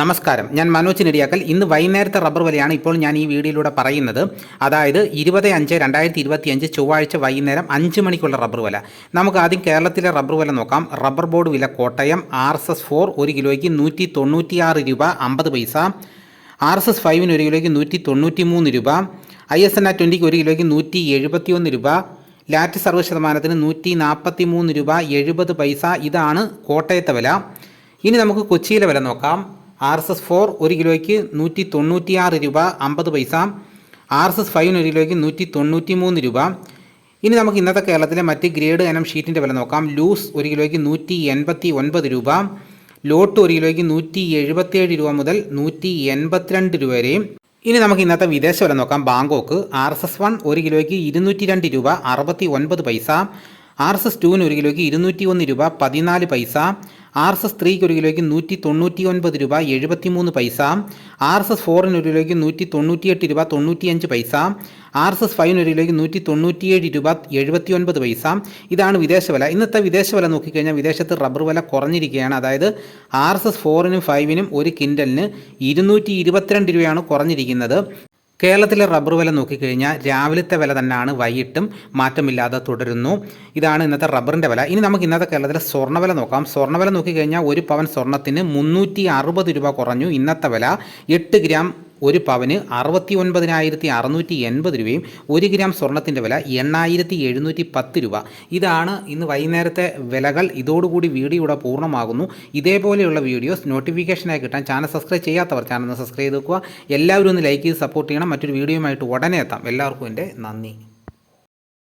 നമസ്കാരം. ഞാൻ മനോജ് നെടിയാക്കൽ. ഇന്ന് വൈകുന്നേരത്തെ റബ്ബർ വിലയാണ് ഇപ്പോൾ ഞാൻ ഈ വീഡിയോയിലൂടെ പറയുന്നത്. അതായത് ഇരുപത് അഞ്ച് രണ്ടായിരത്തി ഇരുപത്തി അഞ്ച് ചൊവ്വാഴ്ച വൈകുന്നേരം അഞ്ച് മണിക്കുള്ള റബ്ബർ വില. നമുക്ക് ആദ്യം കേരളത്തിലെ റബ്ബർ വില നോക്കാം. റബ്ബർ ബോർഡ് വില Kottayam R S S four ഒരു കിലോയ്ക്ക് നൂറ്റി തൊണ്ണൂറ്റിയാറ് രൂപ അമ്പത് പൈസ. ആർ എസ് എസ് ഫൈവിന് ഒരു കിലോയ്ക്ക് നൂറ്റി തൊണ്ണൂറ്റി മൂന്ന് രൂപ. ഐ എസ് എൻ ആ ട്വന്റിക്ക് ഒരു കിലോയ്ക്ക് നൂറ്റി എഴുപത്തി ഒന്ന് രൂപ. ലാറ്റ് സർവ ശതമാനത്തിന് നൂറ്റി നാൽപ്പത്തി മൂന്ന് രൂപ എഴുപത് പൈസ. ഇതാണ് കോട്ടയത്തെ വില. ഇനി നമുക്ക് കൊച്ചിയിലെ വില നോക്കാം. ആർ എസ് എസ് ഫോർ ഒരു കിലോയ്ക്ക് നൂറ്റി തൊണ്ണൂറ്റിയാറ് രൂപ അമ്പത് പൈസ. ആർ എസ് എസ് ഫൈവിന് ഒരു കിലോയ്ക്ക് നൂറ്റി തൊണ്ണൂറ്റി മൂന്ന് രൂപ. ഇനി നമുക്ക് ഇന്നത്തെ കേരളത്തിലെ മറ്റ് ഗ്രേഡ് ഇനം ഷീറ്റിന്റെ വില നോക്കാം. ലൂസ് ഒരു കിലോയ്ക്ക് നൂറ്റി എൺപത്തി ഒൻപത് രൂപ. ലോട്ട് ഒരു കിലോയ്ക്ക് നൂറ്റി എഴുപത്തിയേഴ് രൂപ മുതൽ നൂറ്റി എൺപത്തിരണ്ട് രൂപ വരെയും ഇനി നമുക്ക് ഇന്നത്തെ വിദേശ വില നോക്കാം. Bangkok R S S one ഒരു കിലോയ്ക്ക് ഇരുന്നൂറ്റി രണ്ട് രൂപ അറുപത്തി ഒൻപത് പൈസ. ആർ എസ് എസ് ടുവിന് ഒരു കിലോയ്ക്ക് ഇരുന്നൂറ്റി ഒന്ന് രൂപ പതിനാല് പൈസ. ആർ എസ് എസ് ത്രീക്ക് ഒരു കിലോയ്ക്ക് നൂറ്റി തൊണ്ണൂറ്റി ഒൻപത് രൂപ എഴുപത്തി മൂന്ന് പൈസ ആർ എസ് എസ് ഫോറിന് ഒരു കിലോയ്ക്ക് നൂറ്റി തൊണ്ണൂറ്റിയെട്ട് രൂപ തൊണ്ണൂറ്റിയഞ്ച് പൈസ ആർ എസ് എസ് ഫൈവിന് ഒരു കിലോയ്ക്ക് നൂറ്റി തൊണ്ണൂറ്റിയേഴ് രൂപ എഴുപത്തി ഒൻപത് പൈസ. ഇതാണ് വിദേശ വില ഇന്നത്തെ വിദേശ വില നോക്കിക്കഴിഞ്ഞാൽ വിദേശത്ത് റബ്ബർ വില കുറഞ്ഞിരിക്കുകയാണ്. അതായത് ആർ എസ് എസ് ഫോറിനും ഫൈവിനും ഒരു കിൻഡലിന് ഇരുന്നൂറ്റി ഇരുപത്തിരണ്ട് രൂപയാണ് കുറഞ്ഞിരിക്കുന്നത്. കേരളത്തിലെ റബ്ബർ വില നോക്കിക്കഴിഞ്ഞാൽ രാവിലത്തെ വില തന്നെയാണ് വൈകിട്ടും മാറ്റമില്ലാതെ തുടരുന്നു. ഇതാണ് ഇന്നത്തെ റബ്ബറിന്റെ വില. ഇനി നമുക്ക് ഇന്നത്തെ കേരളത്തിലെ സ്വർണവില നോക്കാം. സ്വർണവില നോക്കിക്കഴിഞ്ഞാൽ ഒരു പവൻ സ്വർണത്തിന് മുന്നൂറ്റി അറുപത് രൂപ കുറഞ്ഞു. ഇന്നത്തെ വില എട്ട് ഗ്രാം ഒരു പവന് അറുപത്തി ഒൻപതിനായിരത്തി അറുന്നൂറ്റി എൺപത് രൂപയും ഒരു ഗ്രാം സ്വർണത്തിന്റെ വില എണ്ണായിരത്തി എഴുന്നൂറ്റി പത്ത് രൂപ. ഇതാണ് ഇന്ന് വൈകുന്നേരത്തെ വിലകൾ. ഇതോടുകൂടി വീഡിയോ ഇവിടെ പൂർണമാകുന്നു. ഇതേപോലെയുള്ള വീഡിയോസ് നോട്ടിഫിക്കേഷനായി കിട്ടാൻ ചാനൽ സബ്സ്ക്രൈബ് ചെയ്യാത്തവർ ചാനൽ സബ്സ്ക്രൈബ് ചെയ്ത് വെക്കുക. എല്ലാവരും ഒന്ന് ലൈക്ക് ചെയ്ത് സപ്പോർട്ട് ചെയ്യണം. മറ്റൊരു വീഡിയോയുമായിട്ട് ഉടനെ എത്താം. എല്ലാവർക്കും എന്റെ നന്ദി.